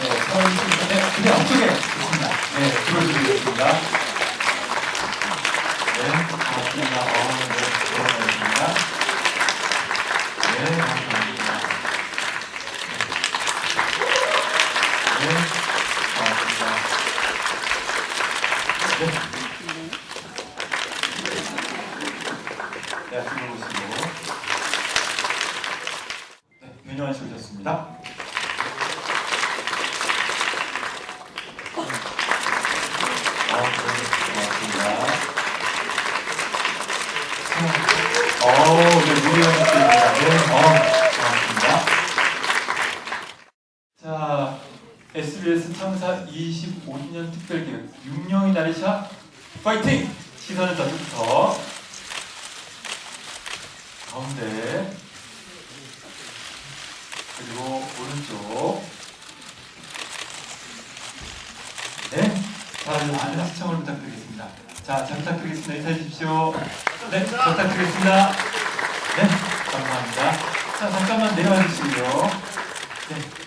네, 서울시 네, 그대 앞쪽에 있습니다. 네, 들어주시겠습니다. 네, 고맙습니다. 어, 네, 고맙습니다. 네, 감사합니다. 네, 25주년 특별기획 육령이 나리샤 파이팅! 시선은 저쪽부터 가운데 그리고 오른쪽 네, 자, 많은 시청을 부탁드리겠습니다. 자, 잘 부탁드리겠습니다. 인사해 주십시오. 네, 잘 부탁드리겠습니다. 네, 감사합니다. 자, 잠깐만 내려와 주시고요. 네,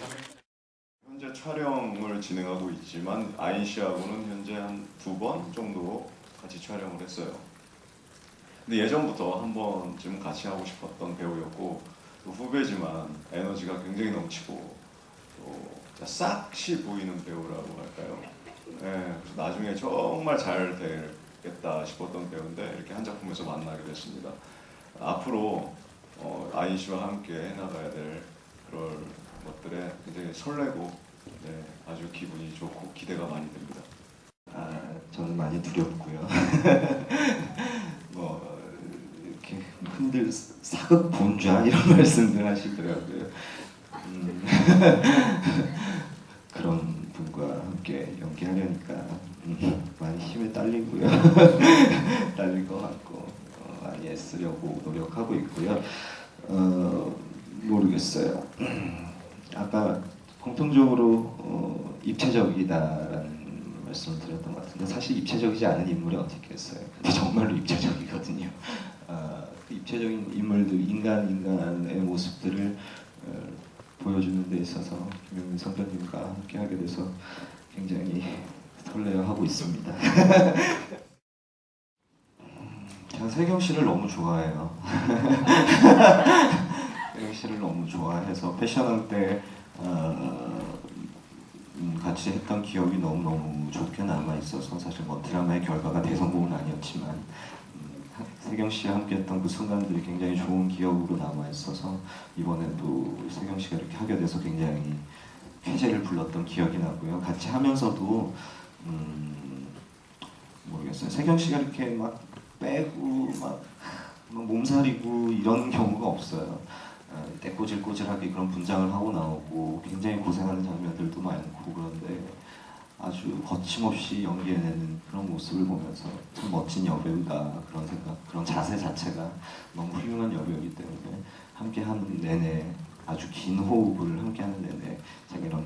촬영을 진행하고 있지만 아인 씨하고는 현재 한 두 번 정도 같이 촬영을 했어요. 근데 예전부터 한 번쯤 같이 하고 싶었던 배우였고 또 후배지만 에너지가 굉장히 넘치고 또 싹시 보이는 배우라고 할까요? 네, 나중에 정말 잘 되겠다 싶었던 배우인데 이렇게 한 작품에서 만나게 됐습니다. 앞으로 어, 아인 씨와 함께 해나가야 될 그럴 것들에 굉장히 설레고 네, 아주 기분이 좋고 기대가 많이 됩니다. 아, 저는 많이 두렵고요. 뭐 이렇게 흔들 사극 본좌 이런 말씀들 하시더라고요. 음, 그런 분과 함께 연기하려니까 음, 많이 힘이 딸리고요. 딸릴 것 같고 어, 많이 애쓰려고 노력하고 있고요. 어, 모르겠어요. 아까 공통적으로 어, 입체적이다라는 말씀을 드렸던 것 같은데 사실 입체적이지 않은 인물이 어디 있겠어요. 근데 정말로 입체적이거든요. 아, 그 입체적인 인물들, 인간 인간의 모습들을 어, 보여주는 데 있어서 김영민 선배님과 함께 하게 돼서 굉장히 설레어하고 있습니다. 음, 제가 세경 씨를 너무 좋아해요. 세경 씨를 너무 좋아해서 패션할 때 어, 음, 같이 했던 기억이 너무너무 좋게 남아있어서 사실 뭐 드라마의 결과가 대성공은 아니었지만 음, 하- 세경 씨와 함께 했던 그 순간들이 굉장히 좋은 기억으로 남아 있어서 이번에도 세경 씨가 이렇게 하게 돼서 굉장히 쾌재를 불렀던 기억이 나고요. 같이 하면서도 음, 모르겠어요. 세경 씨가 이렇게 막 빼고 막, 막 몸살이고 이런 경우가 없어요. 어, 때꼬질꼬질하게 그런 분장을 하고 나오고 굉장히 고생하는 장면들도 많고 그런데 아주 거침없이 연기해내는 그런 모습을 보면서 참 멋진 여배우다 그런 생각 그런 자세 자체가 너무 훌륭한 여배우이기 때문에 함께 하는 내내 아주 긴 호흡을 함께 하는 내내 제가 이런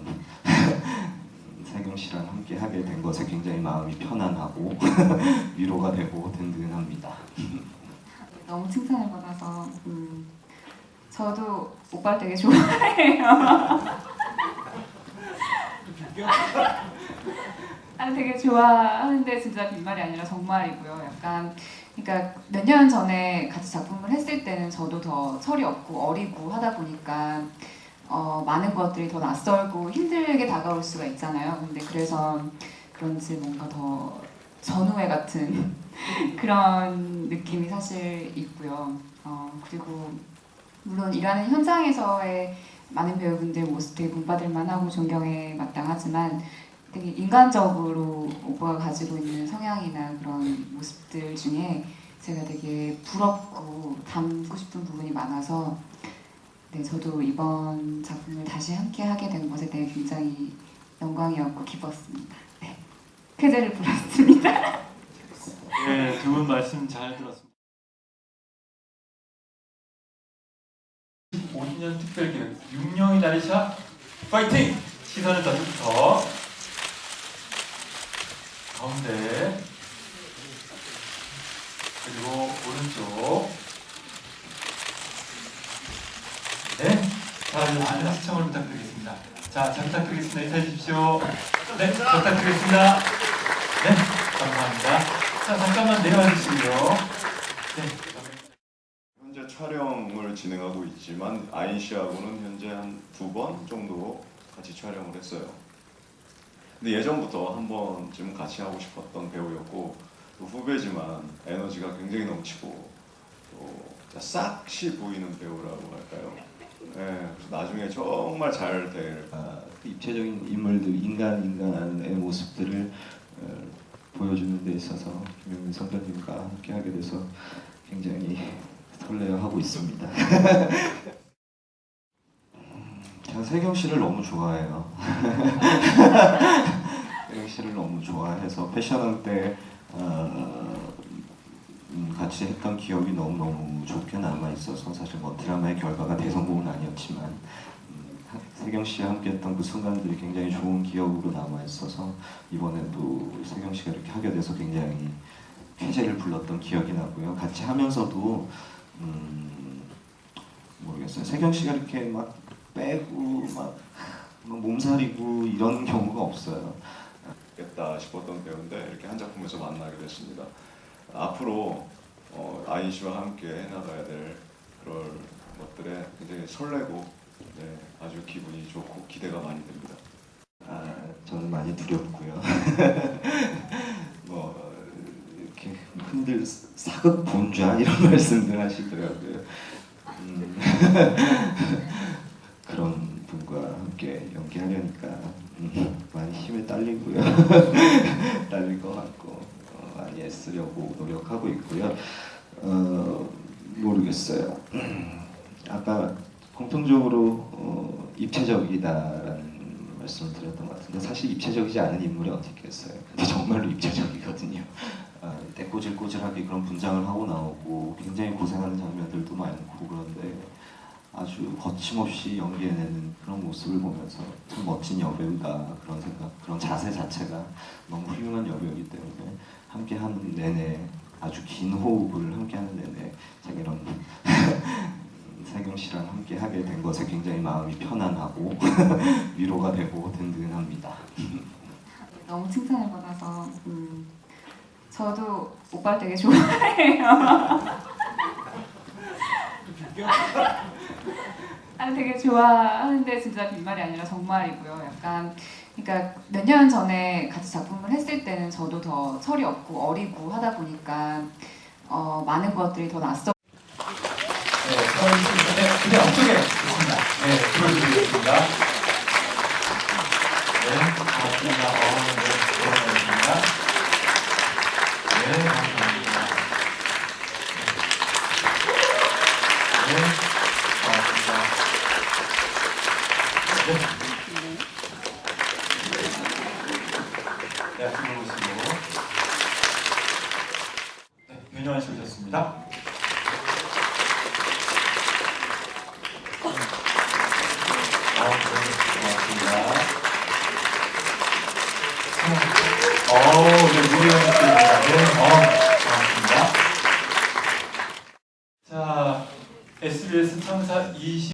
세경 씨랑 함께 하게 된 것에 굉장히 마음이 편안하고 위로가 되고 든든합니다. 너무 칭찬을 받아서 음, 저도 오빠를 되게 좋아해요. 아, 되게 좋아하는데 진짜 빈말이 아니라 정말이고요. 약간 그러니까 몇 년 전에 같이 작품을 했을 때는 저도 더 철이 없고 어리고 하다 보니까 어, 많은 것들이 더 낯설고 힘들게 다가올 수가 있잖아요. 근데 그래서 그런지 뭔가 더 전우회 같은 그런 느낌이 사실 있고요. 어, 그리고 물론 일하는 현장에서의 많은 배우분들 모습 되게 본받을 만하고 존경에 마땅하지만 되게 인간적으로 오빠가 가지고 있는 성향이나 그런 모습들 중에 제가 되게 부럽고 닮고 싶은 부분이 많아서 네, 저도 이번 작품을 다시 함께 하게 된 것에 대해 굉장히 영광이었고 기뻤습니다. 네, 쾌재를 불었습니다. 네, 두분 말씀 잘 들었습니다. 5주년 특별기획 육령이 나리샤 파이팅! 시선은 저쪽부터 가운데 그리고 오른쪽 네, 자, 많은 시청을 부탁드리겠습니다. 자, 잘 부탁드리겠습니다. 인사해 주십시오. 네, 잘 부탁드리겠습니다. 네, 감사합니다. 자, 잠깐만 내려와 주시고요. 네, 촬영을 진행하고 있지만 아인 씨하고는 현재 한 두 번 정도 같이 촬영을 했어요. 근데 예전부터 한 번쯤 같이 하고 싶었던 배우였고 또 후배지만 에너지가 굉장히 넘치고 또 싹시 보이는 배우라고 할까요? 네, 그래서 나중에 정말 잘 될. 아, 그 입체적인 인물들, 인간 인간의 모습들을 어, 보여주는 데 있어서 김용민 선배님과 함께 하게 돼서 굉장히 설레어하고 있습니다. 음, 제가 세경 씨를 너무 좋아해요. 세경 씨를 너무 좋아해서 패션할 때 어, 음, 같이 했던 기억이 너무 너무 좋게 남아 있어서 사실 뭐 드라마의 결과가 대성공은 아니었지만 음, 하- 세경 씨와 함께했던 그 순간들이 굉장히 좋은 기억으로 남아 있어서 이번에도 세경 씨가 이렇게 하게 돼서 굉장히 쾌재를 불렀던 기억이 나고요. 같이 하면서도 음, 모르겠어요. 세경 씨가 이렇게 막 빼고 막, 막 몸살이고 이런 경우가 없어요. 겠다 싶었던 배우인데 이렇게 한 작품에서 만나게 됐습니다. 앞으로 어, 아인 씨와 함께 해나가야 될 그런 것들에 굉장히 설레고 네, 아주 기분이 좋고 기대가 많이 됩니다. 아, 저는 많이 두렵고요. 뭐 흔들 사극 본좌 이런 말씀들 하시더라고요. 음, 그런 분과 함께 연기하려니까 음, 많이 힘에 딸리고요. 딸릴 것 같고 어, 많이 애쓰려고 노력하고 있고요. 어, 모르겠어요. 아까 공통적으로 어, 입체적이다라는 말씀을 드렸던 것 같은데 사실 입체적이지 않은 인물이 어디 있겠어요. 근데 정말로 때 꼬질꼬질하게 그런 분장을 하고 나오고 굉장히 고생하는 장면들도 많고 그런데 아주 거침없이 연기해내는 그런 모습을 보면서 참 멋진 여배우다 그런 생각, 그런 자세 자체가 너무 훌륭한 여배우이기 때문에 함께 하는 내내 아주 긴 호흡을 함께 하는 내내 제가 이런 세경 씨랑 함께 하게 된 것에 굉장히 마음이 편안하고 위로가 되고 든든합니다. 너무 칭찬을 받아서 음, 저도 오빠 되게 좋아해요. 아 되게 좋아하는데 진짜 빈말이 아니라 정말이고요. 약간 그러니까 몇 년 전에 같이 작품을 했을 때는 저도 더 철이 없고 어리고 하다 보니까 어, 많은 것들이 더 낯서. 네, 네, 그대 앞쪽에 있습니다. 네, 들어주시겠습니다. 네, 고맙습니다. 어, 네. 네, 감사합니다. 네. 네. 네. 네. 어, 네, 고맙습니다. 어, 네, 무리한 느낌입니다. 네, 어, 고맙습니다. 자, SBS 창사 20